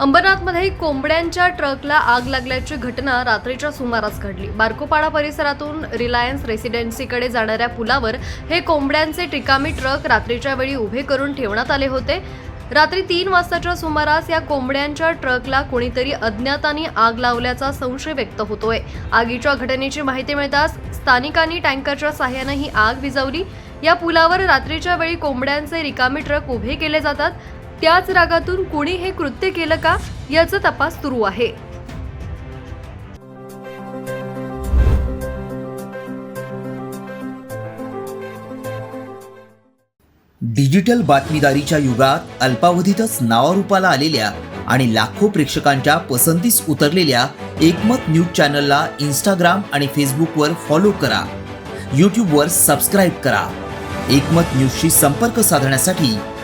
अंबरनाथमध्ये कोंबड्यांच्या ट्रकला आग लागल्याची घटना रात्रीच्या सुमारास घडली. बारकोपाडा परिसरातून रिलायन्स रेसिडेन्सीकडे जाणाऱ्या पुलावर हे कोंबड्यांचे रिकामी ट्रक रात्रीच्या वेळी उभे करून ठेवण्यात आले होते. रात्री तीन वाजताच्या सुमारास या कोंबड्यांच्या ट्रकला कोणीतरी अज्ञातांनी आग लावल्याचा संशय व्यक्त होतोय. आगीच्या घटनेची माहिती मिळताच स्थानिकांनी टँकरच्या साह्यानं ही आग विझवली. या पुलावर रात्रीच्या वेळी कोंबड्यांचे रिकामी ट्रक उभे केले जातात. त्याच रागातून कोणी हे कृत्य केलं का याचा तपास सुरू आहे. डिजिटल बातमीदारीच्या युगात अल्पावधीतच नावारूपाला आलेल्या आणि लाखो प्रेक्षकांच्या पसंतीस उतरलेल्या एकमत न्यूज चॅनलला इंस्टाग्राम आणि फेसबुकवर फॉलो करा. यूट्यूबवर सबस्क्राईब करा. एकमत न्यूजशी संपर्क साधण्यासाठी